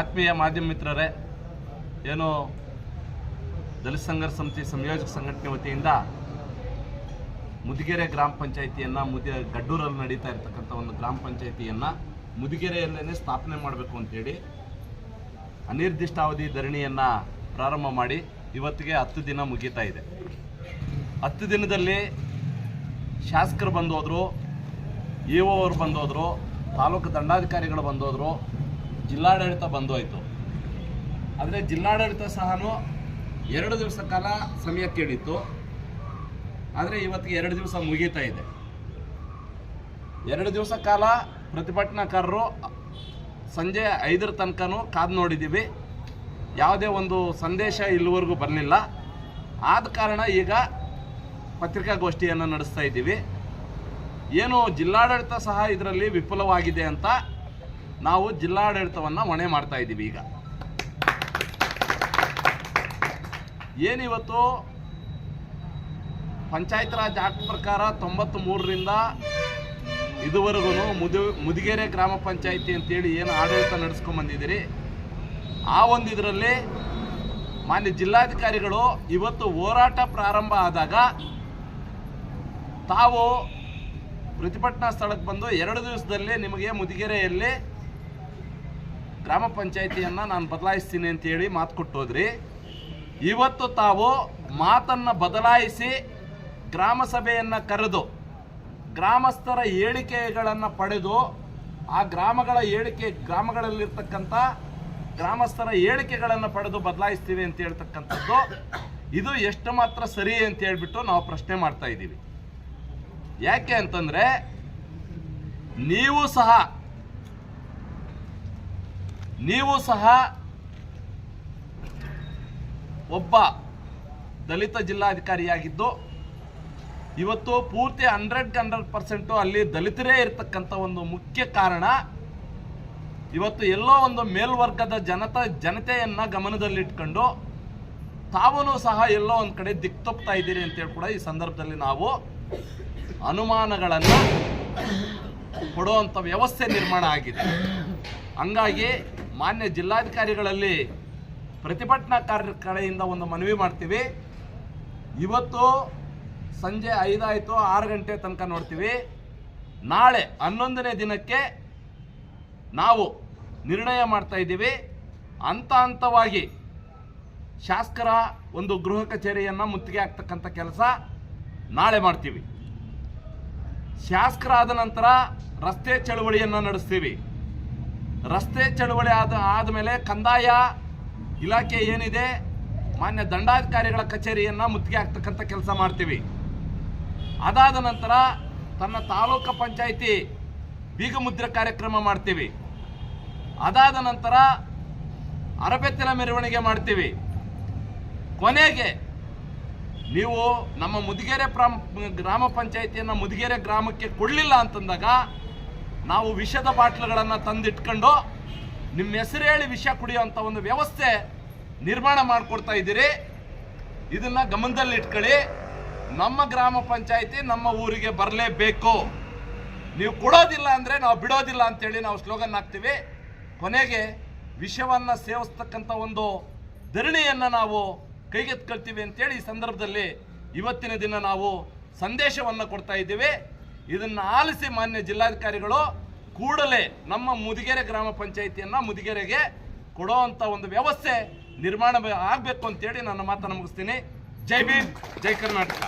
ಆತ್ಮೀಯ ಮಾಧ್ಯಮ ಮಿತ್ರರೇ, ಏನು ದಲಿತ ಸಂಘರ್ಷ ಸಮಿತಿ ಸಂಯೋಜಕ ಸಂಘಟನೆ ವತಿಯಿಂದ ಮುದಿಗೆರೆ ಗ್ರಾಮ ಪಂಚಾಯಿತಿಯನ್ನು ಮುದಿ, ಗಡ್ಡೂರಲ್ಲಿ ನಡೀತಾ ಇರತಕ್ಕಂಥ ಒಂದು ಗ್ರಾಮ ಪಂಚಾಯಿತಿಯನ್ನು ಮುದಿಗೆರೆಯಲ್ಲೇ ಸ್ಥಾಪನೆ ಮಾಡಬೇಕು ಅಂತೇಳಿ ಅನಿರ್ದಿಷ್ಟಾವಧಿ ಧರಣಿಯನ್ನು ಪ್ರಾರಂಭ ಮಾಡಿ ಇವತ್ತಿಗೆ ಹತ್ತು ದಿನ ಮುಗಿತಾ ಇದೆ. ಹತ್ತು ದಿನದಲ್ಲಿ ಶಾಸಕರು ಬಂದೋದ್ರು, ಇ ಒ ಅವರು ಬಂದೋದ್ರು, ತಾಲೂಕು ದಂಡಾಧಿಕಾರಿಗಳು ಬಂದೋದ್ರು ಜಿಲ್ಲಾಡಳಿತ ಬಂದೋಯ್ತು. ಆದರೆ ಜಿಲ್ಲಾಡಳಿತ ಸಹ ಎರಡು ದಿವಸ ಕಾಲ ಸಮಯ ಕೇಳಿತ್ತು ಆದರೆ ಇವತ್ತಿಗೆ ಎರಡು ದಿವಸ ಮುಗೀತಾ ಇದೆ. ಎರಡು ದಿವಸ ಕಾಲ ಪ್ರತಿಭಟನಾಕಾರರು ಸಂಜೆ ಐದರ ತನಕನೂ ಕಾದು ನೋಡಿದ್ದೀವಿ ಯಾವುದೇ ಒಂದು ಸಂದೇಶ ಇಲ್ಲಿವರೆಗೂ ಬರಲಿಲ್ಲ. ಆದ ಕಾರಣ ಈಗ ಪತ್ರಿಕಾಗೋಷ್ಠಿಯನ್ನು ನಡೆಸ್ತಾ ಇದ್ದೀವಿ. ಏನು ಜಿಲ್ಲಾಡಳಿತ ಸಹ ಇದರಲ್ಲಿ ವಿಫಲವಾಗಿದೆ ಅಂತ ನಾವು ಜಿಲ್ಲಾಡಳಿತವನ್ನು ಹೊಣೆ ಮಾಡ್ತಾ ಇದ್ದೀವಿ ಈಗ. ಏನಿವತ್ತು? ಪಂಚಾಯತ್ ರಾಜ್ ಆಕ್ಟ್ ಪ್ರಕಾರ ತೊಂಬತ್ತ್ ಮೂರರಿಂದ ಇದುವರೆಗೂ ಮುದು, ಮುದಿಗೆರೆ ಗ್ರಾಮ ಪಂಚಾಯಿತಿ ಅಂತೇಳಿ ಏನು ಆಡಳಿತ ನಡೆಸ್ಕೊಂಡ್ ಬಂದಿದ್ದೀರಿ. ಆ ಒಂದು ಇದರಲ್ಲಿ ಮಾನ್ಯ ಜಿಲ್ಲಾಧಿಕಾರಿಗಳು ಇವತ್ತು ಹೋರಾಟ ಪ್ರಾರಂಭ ಆದಾಗ ತಾವು ಪ್ರತಿಭಟನಾ ಸ್ಥಳಕ್ಕೆ ಬಂದು ಎರಡು ದಿವಸದಲ್ಲಿ ನಿಮಗೆ ಮುದಿಗೆರೆಯಲ್ಲಿ ಗ್ರಾಮ ಪಂಚಾಯಿತಿಯನ್ನು ನಾನು ಬದಲಾಯಿಸ್ತೀನಿ ಅಂತೇಳಿ ಮಾತು ಕೊಟ್ಟೋದ್ರಿ. ಇವತ್ತು ತಾವು ಮಾತನ್ನು ಬದಲಾಯಿಸಿ ಗ್ರಾಮ ಸಭೆಯನ್ನು ಕರೆದು, ಗ್ರಾಮಸ್ಥರ ಹೇಳಿಕೆಗಳನ್ನು ಪಡೆದು, ಆ ಗ್ರಾಮಗಳ ಹೇಳಿಕೆ ಗ್ರಾಮಗಳಲ್ಲಿರ್ತಕ್ಕಂಥ ಗ್ರಾಮಸ್ಥರ ಹೇಳಿಕೆಗಳನ್ನು ಪಡೆದು ಬದಲಾಯಿಸ್ತೀವಿ ಅಂತ ಹೇಳ್ತಕ್ಕಂಥದ್ದು, ಇದು ಎಷ್ಟು ಮಾತ್ರ ಸರಿ ಅಂತ ಹೇಳ್ಬಿಟ್ಟು ನಾವು ಪ್ರಶ್ನೆ ಮಾಡ್ತಾ ಇದ್ದೀವಿ. ಯಾಕೆ ಅಂತಂದ್ರೆ, ನೀವು ಸಹ ನೀವು ಸಹ ಒಬ್ಬ ದಲಿತ ಜಿಲ್ಲಾಧಿಕಾರಿಯಾಗಿದ್ದು, ಇವತ್ತು ಪೂರ್ತಿ ಹಂಡ್ರೆಡ್ ಹಂಡ್ರೆಡ್ ಪರ್ಸೆಂಟು ಅಲ್ಲಿ ದಲಿತರೇ ಇರತಕ್ಕಂಥ ಒಂದು ಮುಖ್ಯ ಕಾರಣ, ಇವತ್ತು ಎಲ್ಲೋ ಒಂದು ಮೇಲ್ವರ್ಗದ ಜನತ, ಜನತೆಯನ್ನು ಗಮನದಲ್ಲಿಟ್ಕೊಂಡು ತಾವೂ ಸಹ ಎಲ್ಲೋ ಒಂದು ಕಡೆ ದಿಕ್ತೊಪ್ತಾ ಇದ್ದೀರಿ ಅಂತೇಳಿ ಕೂಡ ಈ ಸಂದರ್ಭದಲ್ಲಿ ನಾವು ಅನುಮಾನಗಳನ್ನು ಕೊಡುವಂಥ ವ್ಯವಸ್ಥೆ ನಿರ್ಮಾಣ ಆಗಿದೆ. ಹಂಗಾಗಿ ಮಾನ್ಯ ಜಿಲ್ಲಾಧಿಕಾರಿಗಳಲ್ಲಿ ಪ್ರತಿಭಟನಾಕಾರರ ಕಡೆಯಿಂದ ಒಂದು ಮನವಿ ಮಾಡ್ತೀವಿ. ಇವತ್ತು ಸಂಜೆ ಐದಾಯಿತು ಆರು ಗಂಟೆ ತನಕ ನೋಡ್ತೀವಿ. ನಾಳೆ ಹನ್ನೊಂದನೇ ದಿನಕ್ಕೆ ನಾವು ನಿರ್ಣಯ ಮಾಡ್ತಾ ಇದ್ದೀವಿ. ಹಂತ ಹಂತವಾಗಿ ಶಾಸಕರ ಒಂದು ಗೃಹ ಕಚೇರಿಯನ್ನು ಮುತ್ತಿಗೆ ಹಾಕ್ತಕ್ಕಂಥ ಕೆಲಸ ನಾಳೆ ಮಾಡ್ತೀವಿ. ಶಾಸಕರಾದ ನಂತರ ರಸ್ತೆ ಚಳುವಳಿಯನ್ನು ನಡೆಸ್ತೀವಿ. ರಸ್ತೆ ಚಳುವಳಿ ಆದ ಆದಮೇಲೆ ಕಂದಾಯ ಇಲಾಖೆ ಏನಿದೆ, ಮಾನ್ಯ ದಂಡಾಧಿಕಾರಿಗಳ ಕಚೇರಿಯನ್ನು ಮುತ್ತಿಗೆ ಹಾಕ್ತಕ್ಕಂಥ ಕೆಲಸ ಮಾಡ್ತೀವಿ. ಅದಾದ ನಂತರ ತನ್ನ ತಾಲೂಕು ಪಂಚಾಯಿತಿ ಬೀಗ ಮುದ್ರೆ ಕಾರ್ಯಕ್ರಮ ಮಾಡ್ತೀವಿ. ಅದಾದ ನಂತರ ಅರಬೆತ್ತಲ ಮೆರವಣಿಗೆ ಮಾಡ್ತೀವಿ. ಕೊನೆಗೆ ನೀವು ನಮ್ಮ ಮುದಿಗೆರೆ ಗ್ರಾಮ ಪಂಚಾಯಿತಿಯನ್ನು ಮುದಿಗೆರೆ ಗ್ರಾಮಕ್ಕೆ ಕೊಡಲಿಲ್ಲ ಅಂತಂದಾಗ ನಾವು ವಿಷದ ಬಾಟ್ಲುಗಳನ್ನು ತಂದಿಟ್ಕೊಂಡು ನಿಮ್ಮ ಹೆಸರು ಹೇಳಿ ವಿಷ ಕುಡಿಯುವಂಥ ಒಂದು ವ್ಯವಸ್ಥೆ ನಿರ್ಮಾಣ ಮಾಡಿಕೊಡ್ತಾ ಇದ್ದೀರಿ. ಇದನ್ನ ಗಮನದಲ್ಲಿ ಇಟ್ಕೊಳ್ಳಿ ನಮ್ಮ ಗ್ರಾಮ ಪಂಚಾಯಿತಿ ನಮ್ಮ ಊರಿಗೆ ಬರಲೇಬೇಕು. ನೀವು ಕೊಡೋದಿಲ್ಲ ಅಂದರೆ ನಾವು ಬಿಡೋದಿಲ್ಲ ಅಂತೇಳಿ ನಾವು ಸ್ಲೋಗನ್ ಹಾಕ್ತೀವಿ. ಕೊನೆಗೆ ವಿಷವನ್ನು ಸೇವಿಸ್ತಕ್ಕಂಥ ಒಂದು ಧರಣಿಯನ್ನು ನಾವು ಕೈಗೆತ್ಕೊಳ್ತೀವಿ ಅಂತೇಳಿ ಈ ಸಂದರ್ಭದಲ್ಲಿ ಇವತ್ತಿನ ದಿನ ನಾವು ಸಂದೇಶವನ್ನು ಕೊಡ್ತಾ ಇದ್ದೀವಿ. ಇದನ್ನು ಆಲಿಸಿ ಮಾನ್ಯ ಜಿಲ್ಲಾಧಿಕಾರಿಗಳು ಕೂಡಲೇ ನಮ್ಮ ಮುದಿಗೆರೆ ಗ್ರಾಮ ಪಂಚಾಯಿತಿಯನ್ನು ಮುದಿಗೆರೆಗೆ ಕೊಡೋವಂಥ ಒಂದು ವ್ಯವಸ್ಥೆ ನಿರ್ಮಾಣ ಆಗಬೇಕು ಅಂತೇಳಿ ನನ್ನ ಮಾತನ್ನು ಮುಗಿಸ್ತೀನಿ. ಜೈ ಭೀಮ್, ಜೈ ಕರ್ನಾಟಕ.